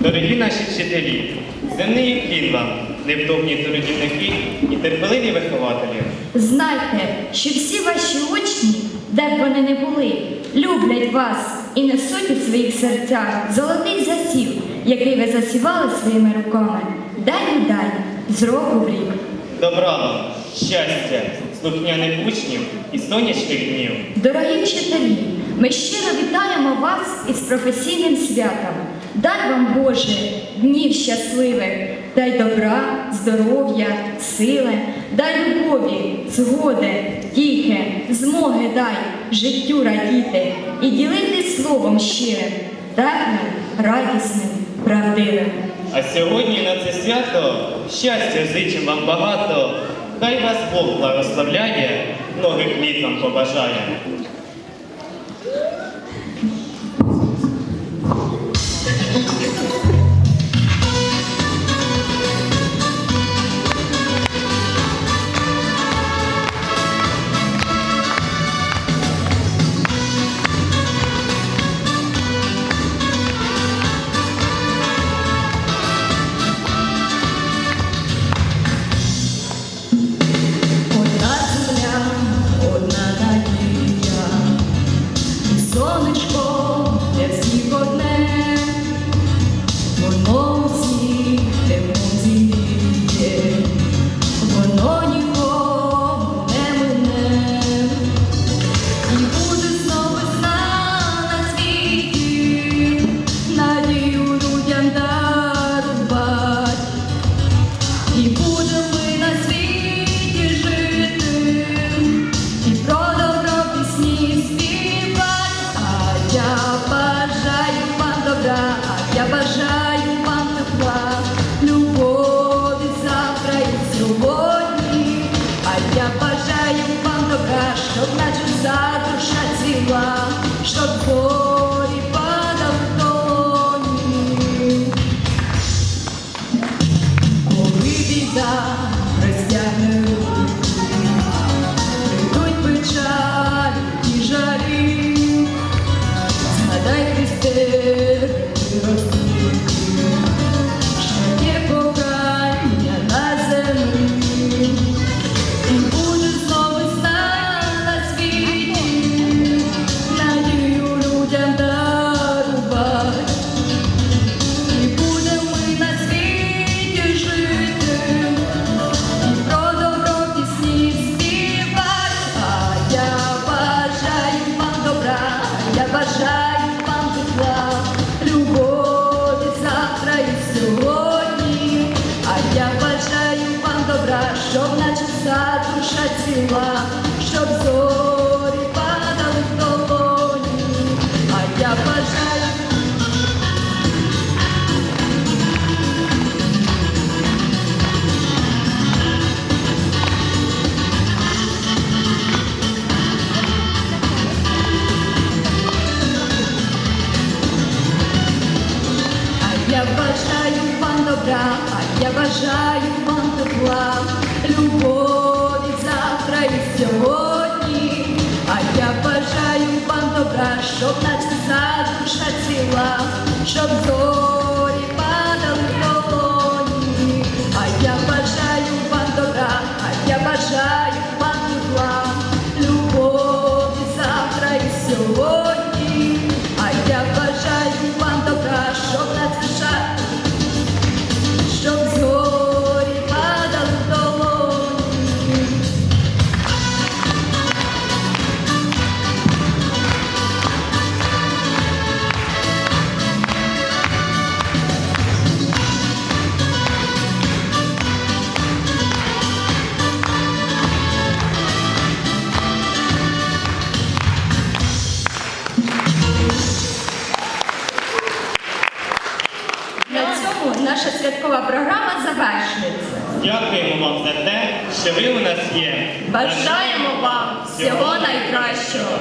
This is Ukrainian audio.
дорогі наші вчителі, земний уклін вам, невтомні трудівники і терпеливі вихователі. Знайте, що всі ваші учні, де б вони не були, люблять вас і несуть у своїх серцях золотий засів, який ви засівали своїми руками. День у день, з року в рік. Добра вам, щастя, слухняних учнів і сонячних днів. Дорогі вчителі, ми щиро вітаємо вас із професійним святом. Дай вам Боже днів щасливих, дай добра, здоров'я, сили, дай любові, згоди, тіхи, змоги дай життю радіти і ділитись словом щирим, теплим, радісним, правдивим. А сьогодні на це свято щастя зичим вам багато. Хай вас Бог благословляє, многих літ вам побажає. Щоб я бажаю вам тепла, любові завтра і сьогодні. А я бажаю вам добра, щоб наче вся душа ціла, добра, а я бажаю вам тепла, любові завтра і сьогодні. А я бажаю вам добра, щоб наче за душа ціла, щоб зорі Дякуємо вам за те, що ви у нас є. Бажаємо вам всього найкращого.